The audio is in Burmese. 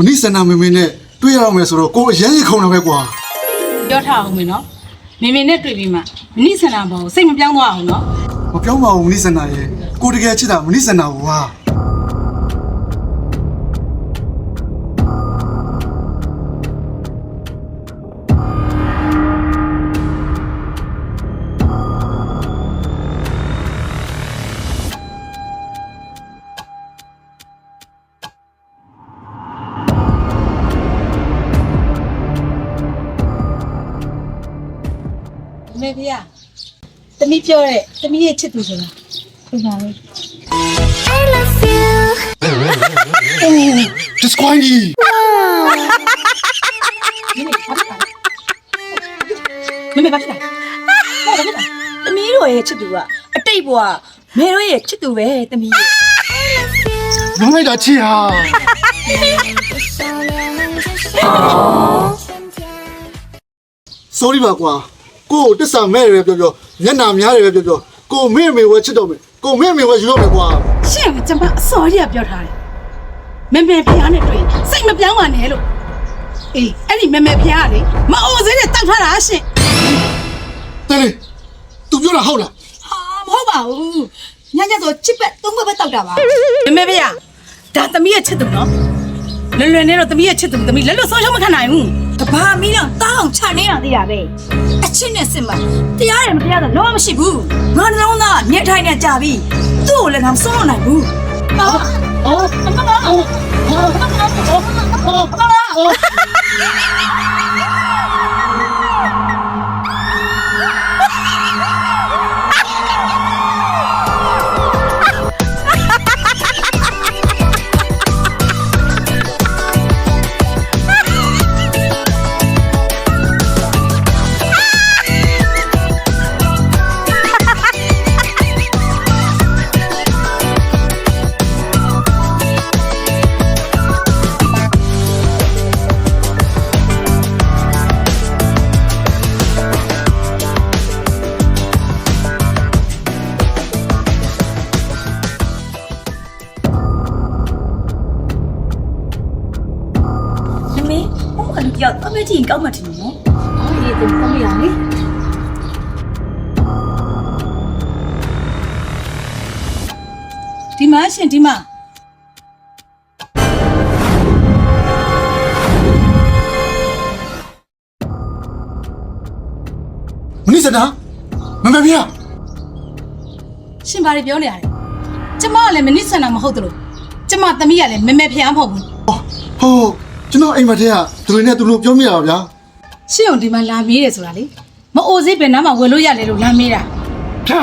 မနိစန္ဒမေမေနဲ့တွေ့ရအောင်မယ်ဆိုတော့ကိုအရန်ကြီးခုံတာပဲကွာပြောထားအောင်မယ်နော်မေမေနဲ့တွေ့ပြီးမှမနိဆန္ဒဘောကိုစိတ်မပြောင်းသွားအောင်နော်မပြောင်းပါဘူးမနိစန္ဒရဲ့ကိုတကယ်ချစ်တာမနိစန္ဒကို မေဖေ။တမီးပြောတဲ့တမီးရဲ့ချစ်သူဆိုတာဟုတ်ပါလေဒစ်ကွိုင်းကြီး။မေမေဘာဖြစ်လဲ။ဘာဖြစ်လဲသမီးတို့ရဲ့ချစ်သူကအတိတ်ဘဝမေတို့ရဲ့ချစ်သူပဲသမီးရဲ့လုံးလိုက်တာချစ်ဟာ sorry ပါကွာ ကိုကိုတစ္ဆာမဲ့တယ်ပဲပြောပြောမျက်နှာများတယ်ပဲပြောပြောကိုမေ့မေဝဲချစ်တော့မယ်ကိုမေ့မေဝဲယူတော့မယ်ကွာ။ရှင့်ကကျမအစော်ကြီးကပြောထားတယ်။မေမေဖျားနဲ့တွေ့ရင်စိတ်မပြောင်းပါနဲ့လို့။အေးအဲ့ဒီမေမေဖျားကလေမအိုစင်းနဲ့တောက်ထားတာရှင့်တယ်လေ तू ပြောတာဟုတ်လားဟာမဟုတ်ပါဘူးညညဆိုချစ်ပက်သုံးဘက်ပဲတောက်တာပါ။မေမေဖျားဒါတမီးရဲ့ချစ်သူနော်။ လွယ်လွယ်နဲ့တော့တမီးရဲ့ချစ်သူတမီးလက်လွတ်ဆုံးရှုံးမခံနိုင်ဘူးတဘာမီးတော့တောင်းချနေတာသိရပဲအချစ်နဲ့စစ်မှာတရားရမတရားတော့လုံးဝမရှိဘူးငါနှလုံးသားကမြက်ထိုင်နေကြပြီသူ့ကိုလည်းငါမဆုံးလို့နိုင်ဘူးန ယောက်အမေကြီးကောက်မှတင်နော်။အေးတမီးတမီးရလေ။ဒီမှာရှင်ဒီမှာမနိစန္ဒမမေဖေးရှင်ဘာတွေပြောနေရလဲကျမကလည်းမနစ်ဆန္ဒမဟုတ်သလိုကျမသမီးကလည်းမမေဖျားမဟုတ်ဘူးဟောဟို ကျွန်တော်အိမ်မထဲကသူတွေနဲ့သူတို့ပြောမိရပါဗျာရှင့်ုံဒီမှာလာမေးတယ်ဆိုတာလေမအိုစေးဘယ်နားမှာဝင်လို့ရလဲလို့လာမေးတာဒါ